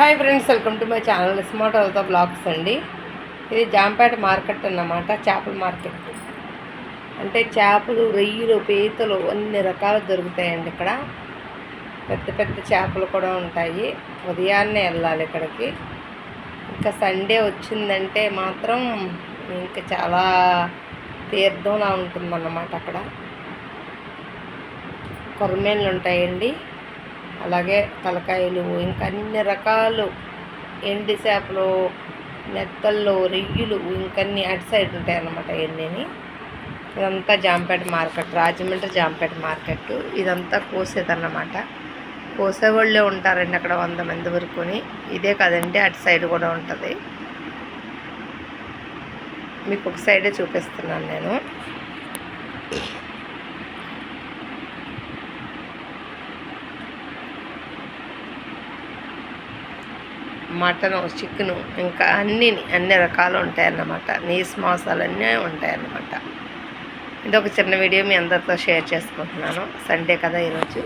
Hi friends welcome to my channel smart అవుతా vlogs అండి. ఇది జాంపేట మార్కెట్ అన్నమాట చేపల మార్కెట్. అంటే చేపలు రొయ్యలు పీతలు అన్ని రకాలు దొరుకుతాయండి ఇక్కడ. పెద్ద పెద్ద చేపలు కూడా ఉంటాయి. ఉదయాన్నే వెళ్ళాలి ఇక్కడికి. ఇంకా సండే వచ్చిందంటే మాత్రం ఇంకా చాలా తీర్థంలా ఉంటుందన్నమాట అక్కడ. కొరమేళ్ళు ఉంటాయండి. అలాగే తలకాయలు ఇంకా అన్ని రకాలు. ఎండి చేపలు నెత్తల్లో రొయ్యలు ఇంకన్నీ అటు సైడ్ ఉంటాయి అన్నమాట ఇవన్నీ ఇదంతా జాంపేట మార్కెట్ రాజమండ్రి జాంపేట మార్కెట్. ఇదంతా కోసేదన్నమాట. కోసేవాళ్ళే ఉంటారండి అక్కడ వంద మంది వరకుని. ఇదే కదండి అటు సైడ్ కూడా ఉంటుంది. మీకు ఒక సైడే చూపిస్తున్నాను నేను. మటను చికెను ఇంకా అన్ని అన్ని రకాలు ఉంటాయన్నమాట. నీస్ మాంసాలు అన్నీ ఉంటాయన్నమాట. ఇది ఒక చిన్న వీడియో మీ అందరితో షేర్ చేసుకుంటున్నాను. సండే కదా ఈరోజు.